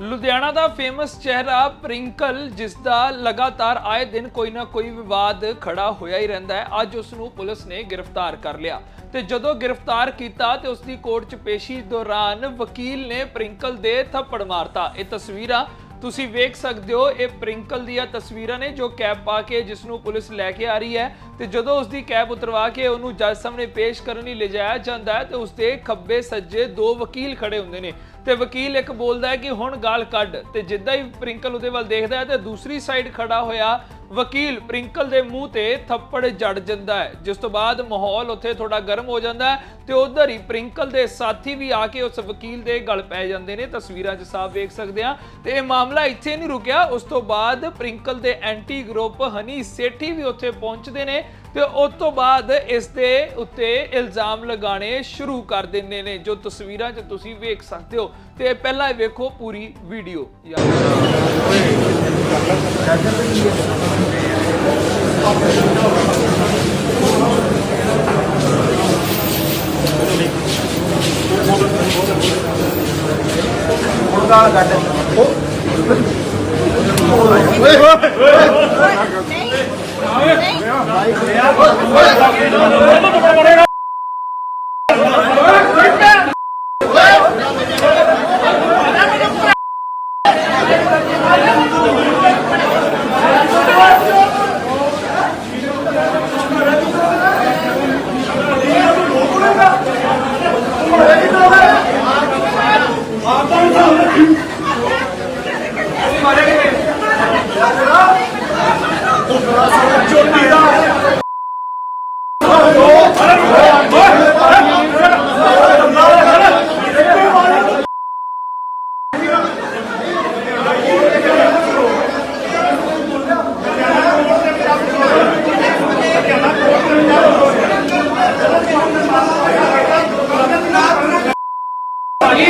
ਲੁਧਿਆਣਾ ਦਾ famous ਚਿਹਰਾ ਪ੍ਰਿੰਕਲ, ਜਿਸ ਦਾ ਲਗਾਤਾਰ ਆਏ ਦਿਨ ਕੋਈ ਨਾ ਕੋਈ ਵਿਵਾਦ ਖੜਾ ਹੋਇਆ ਹੀ ਰਹਿੰਦਾ ਹੈ। ਅੱਜ ਉਸ ਨੂੰ ਪੁਲਿਸ ਨੇ ਗ੍ਰਿਫਤਾਰ ਕਰ ਲਿਆ। ਤੇ ਜਦੋਂ ਗ੍ਰਿਫਤਾਰ ਕੀਤਾ ਤੇ ਉਸ ਦੀ ਕੋਰਟ 'ਚ ਪੇਸ਼ੀ ਦੌਰਾਨ ਵਕੀਲ ਨੇ ਪ੍ਰਿੰਕਲ ਦੇ ਥੱਪੜ ਮਾਰਤਾ। ਇਹ ਤਸਵੀਰਾਂ ਤੁਸੀਂ ਵੇਖ ਸਕਦੇ ਹੋ। ਇਹ ਪ੍ਰਿੰਕਲ ਦੀਆਂ ਤਸਵੀਰਾਂ ਨੇ ਜੋ ਕੈਬ ਪਾ ਕੇ ਜਿਸ ਨੂੰ ਪੁਲਿਸ ਲੈ ਕੇ ਆ ਰਹੀ ਹੈ। ਤੇ ਜਦੋਂ ਉਸ ਦੀ ਕੈਬ ਉਤਰਵਾ ਕੇ ਉਹਨੂੰ ਜੱਜ ਸਾਹਮਣੇ ਪੇਸ਼ ਕਰਨ ਲਈ ਲਿਜਾਇਆ ਜਾਂਦਾ ਹੈ, ਤੇ ਉਸ ਦੇ ਖੱਬੇ ਸੱਜੇ ਦੋ ਵਕੀਲ ਖੜੇ ਹੁੰਦੇ ਨੇ। ਤੇ ਵਕੀਲ ਇੱਕ ਬੋਲਦਾ ਹੈ ਕਿ ਹੁਣ ਗਾਲ ਕੱਢ। ਤੇ ਜਿੱਦਾਂ ਹੀ ਪ੍ਰਿੰਕਲ ਉਹਦੇ ਵੱਲ ਦੇਖਦਾ ਹੈ, ਤੇ ਦੂਸਰੀ ਸਾਈਡ ਖੜਾ ਹੋਇਆ ਵਕੀਲ ਪ੍ਰਿੰਕਲ ਦੇ ਮੂੰਹ ਤੇ ਥੱਪੜ ਜੜ ਜਾਂਦਾ ਹੈ। ਜਿਸ ਤੋਂ ਬਾਅਦ ਮਾਹੌਲ ਉੱਥੇ ਥੋੜਾ ਗਰਮ ਹੋ ਜਾਂਦਾ ਹੈ ਤੇ ਉਧਰ ਹੀ ਪ੍ਰਿੰਕਲ ਦੇ ਸਾਥੀ ਵੀ ਆ ਕੇ ਉਸ ਵਕੀਲ ਦੇ ਗਲ ਪੈ ਜਾਂਦੇ ਨੇ। ਤਸਵੀਰਾਂ 'ਚ ਸਾਫ਼ ਵੇਖ ਸਕਦੇ ਆ ਤੇ ਇਹ ਮਾਮਲਾ ਇੱਥੇ ਨਹੀਂ ਰੁਕਿਆ। ਉਸ ਤੋਂ ਬਾਅਦ ਪ੍ਰਿੰਕਲ ਦੇ ਐਂਟੀ ਗਰੁੱਪ ਹਨੀ ਸੇਠੀ ਵੀ ਉੱਥੇ ਪਹੁੰਚਦੇ ਨੇ। ਤੇ ਉਸ ਤੋਂ ਬਾਅਦ ਇਸ ਦੇ ਉੱਤੇ ਇਲਜ਼ਾਮ ਲਗਾਉਣੇ ਸ਼ੁਰੂ ਕਰ ਦਿੰਦੇ ਨੇ, ਜੋ ਤਸਵੀਰਾਂ 'ਚ ਤੁਸੀਂ ਵੇਖ ਸਕਦੇ ਹੋ। ਤੇ ਪਹਿਲਾਂ ਵੇਖੋ ਪੂਰੀ ਵੀਡੀਓ। What?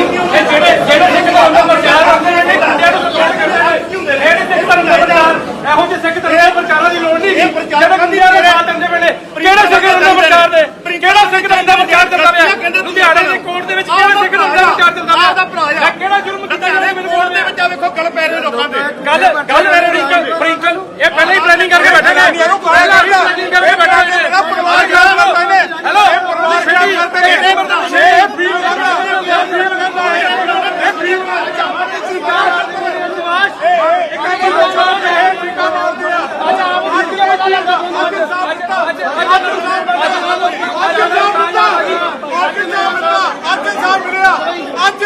ਇਹ ਜਿਹੜੇ ਜਿਹੜੇ ਸਿੱਖ ਧਰਮ ਦਾ ਪ੍ਰਚਾਰ ਕਰਦੇ ਨੇ ਇਹ ਗੁੰਡਿਆਂ ਨੂੰ ਸਪੋਰਟ ਕਰਦੇ ਨੇ ਇਹ ਸਿੱਖ ਧਰਮ ਦਾ ਪ੍ਰਚਾਰ ਇਹੋ ਜਿਹੇ ਸਿੱਖ ਧਰਮ ਦੇ ਪ੍ਰਚਾਰਾਂ ਦੀ ਲੋੜ ਨਹੀਂ ਜਿਹੜੇ ਗੁੰਡਿਆਂ ਦੇ ਸਾਥ ਦਿੰਦੇ ਵੇਲੇ ਕਿਹੜੇ ਸਿੱਖ ਧਰਮ ਦਾ ਪ੍ਰਚਾਰ ਦੇ ਕਿਹੜਾ ਸਿੱਖ ਧਰਮ ਦਾ ਪ੍ਰਚਾਰ ਚੱਲਦਾ ਪਿਆ ਲੁਧਿਆਣੇ ਦੀ ਕੋਰਟ ਦੇ ਵਿੱਚ ਕਿਹੜਾ ਸਿੱਖ ਧਰਮ ਦਾ ਪ੍ਰਚਾਰ ਚੱਲਦਾ ਪਿਆ ਆਹ ਕਿਹੜਾ ਜੁਰਮ ਕੀਤਾ ਗਿਆ ਮੈਨੂੰ ਕੋਰਟ ਦੇ ਵਿੱਚ ਆ ਵੇਖੋ ਗਲ ਪੈ ਰਹੇ ਲੋਕਾਂ ਦੇ ਗੱਲ ਗੱਲ ਮੇਰੇ ਪ੍ਰਿੰਕਲ ਪ੍ਰਿੰਕਲ ਇਹ ਪਹਿਲਾਂ ਹੀ ਪਲੈਨਿੰਗ ਕਰਕੇ ਬੈਠੇ ਨੇ ਪਹਿਲਾਂ ਹੀ ਪਲੈਨਿੰਗ ਕਰਕੇ ਬੈਠੇ ਨੇ ਪਰਿਵਾਰ ਖਰਾਬ ਹੈਲੋ ਪਰਿਵਾਰ ਖਰਾਬ ਕਰਦਾ ਇਹਨੇ। ਇਹ ਫ੍ਰੀ ਕਰਦਾ ਇਹ ਫ੍ਰੀ ਕਰਦਾ ਇਹ ਫ੍ਰੀ ਅੱਜ ਇਨਸਾਫ ਮਿਲਿਆ ਅੱਜ ਇਨਸਾਫ ਮਿਲਿਆ ਅੱਜ ਇਨਸਾਫ ਮਿਲਿਆ ਅੱਜ ਇਨਸਾਫ ਮਿਲਿਆ ਤੂੰ ਸ਼ਰਮ ਕਰ ਲੈ ਤੂੰ ਕਿਵੇਂ ਕਰ ਲਾ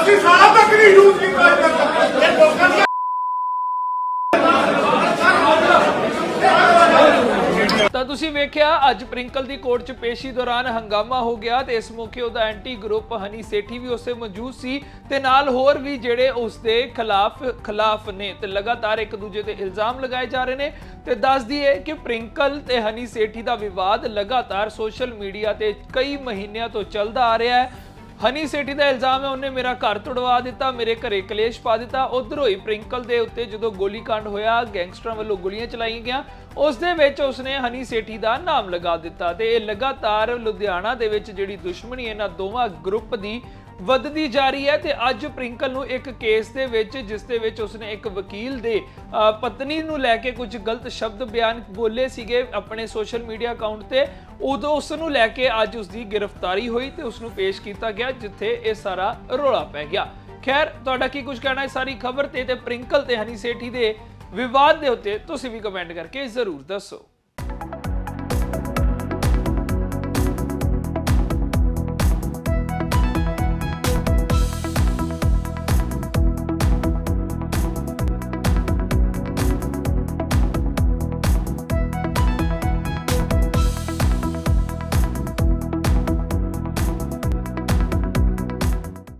ਅਸੀਂ ਸਾਰਾ ਤੱਕ ਨਹੀਂ ਯੂਜ਼ ਕੀਤਾ ਇਹ ਲੋਕਾਂ ਦੀ ਤਾਂ ਤੁਸੀਂ ਵੇਖਿਆ, ਅੱਜ ਪ੍ਰਿੰਕਲ ਦੀ ਕੋਰਟ 'ਚ ਪੇਸ਼ੀ ਦੌਰਾਨ ਹੰਗਾਮਾ ਹੋ ਗਿਆ ਤੇ ਇਸ ਮੌਕੇ ਉਹਦਾ ਐਂਟੀ ਗਰੁੱਪ ਹਨੀ ਸੇਠੀ ਵੀ ਉਸੇ ਮੌਜੂਦ ਸੀ ਤੇ ਨਾਲ ਹੋਰ ਵੀ ਜਿਹੜੇ ਉਸ ਦੇ ਖਿਲਾਫ ਖਿਲਾਫ ਨੇ ਤੇ ਲਗਾਤਾਰ ਇੱਕ ਦੂਜੇ ਤੇ ਇਲਜ਼ਾਮ ਲਗਾਏ ਜਾ ਰਹੇ ਨੇ ਤੇ ਦੱਸ ਦਈਏ ਕਿ ਪ੍ਰਿੰਕਲ ਤੇ ਹਨੀ ਸੇਠੀ ਦਾ ਵਿਵਾਦ ਲਗਾਤਾਰ ਸੋਸ਼ਲ ਮੀਡੀਆ ਤੇ ਕਈ ਮਹੀਨਿਆਂ ਤੋਂ ਚੱਲਦਾ ਆ ਰਿਹਾ ਹੈ। ਹਨੀ ਸੇਠੀ ਦਾ ਇਲਜ਼ਾਮ ਹੈ, ਉਹਨੇ ਮੇਰਾ ਘਰ ਤੁੜਵਾ ਦਿੱਤਾ, ਮੇਰੇ ਘਰੇ ਕਲੇਸ਼ ਪਾ ਦਿੱਤਾ। ਉਧਰੋਂ ਹੀ ਪ੍ਰਿੰਕਲ ਦੇ ਉੱਤੇ ਜਦੋਂ ਗੋਲੀकांड ਹੋਇਆ, ਗੈਂਗਸਟਰਾਂ ਵੱਲੋਂ ਗੋਲੀਆਂ ਚਲਾਈਆਂ ਗਿਆ ਉਸ ਦੇ ਵਿੱਚ ਉਸਨੇ ਹਨੀ ਸੇਠੀ ਦਾ ਨਾਮ ਲਗਾ ਦਿੱਤਾ ਤੇ ਇਹ ਲਗਾਤਾਰ ਲੁਧਿਆਣਾ ਦੇ ਵਿੱਚ ਜਿਹੜੀ ਦੁਸ਼ਮਣੀ ਇਹਨਾਂ ਦੋਵਾਂ ਗਰੁੱਪ ਦੀ ਵੱਧਦੀ ਜਾ ਰਹੀ ਹੈ ਤੇ ਅੱਜ ਪ੍ਰਿੰਕਲ ਨੂੰ ਇੱਕ ਕੇਸ ਦੇ ਵਿੱਚ, ਜਿਸ ਦੇ ਵਿੱਚ ਉਸਨੇ ਇੱਕ ਵਕੀਲ ਦੇ ਪਤਨੀ ਨੂੰ ਲੈ ਕੇ ਕੁਝ ਗਲਤ ਸ਼ਬਦ ਬਿਆਨ ਬੋਲੇ ਸੀਗੇ ਆਪਣੇ ਸੋਸ਼ਲ ਮੀਡੀਆ ਅਕਾਊਂਟ ਤੇ। ਉਦੋਂ ਉਸ ਨੂੰ ਲੈ ਕੇ ਅੱਜ ਉਸ ਦੀ ਗ੍ਰਿਫਤਾਰੀ ਹੋਈ ਤੇ ਉਸ ਨੂੰ ਪੇਸ਼ ਕੀਤਾ ਗਿਆ, ਜਿੱਥੇ ਇਹ ਸਾਰਾ ਰੌਲਾ ਪੈ ਗਿਆ। ਖੈਰ, ਤੁਹਾਡਾ ਕੀ ਕੁਝ ਕਹਿਣਾ ਹੈ ਸਾਰੀ ਖਬਰ ਤੇ ਤੇ ਪ੍ਰਿੰਕਲ ਤੇ ਹਨੀ ਸੇਠੀ ਦੇ ਵਿਵਾਦ ਦੇ ਉੱਤੇ ਤੁਸੀਂ ਵੀ ਕਮੈਂਟ ਕਰਕੇ ਜ਼ਰੂਰ ਦੱਸੋ।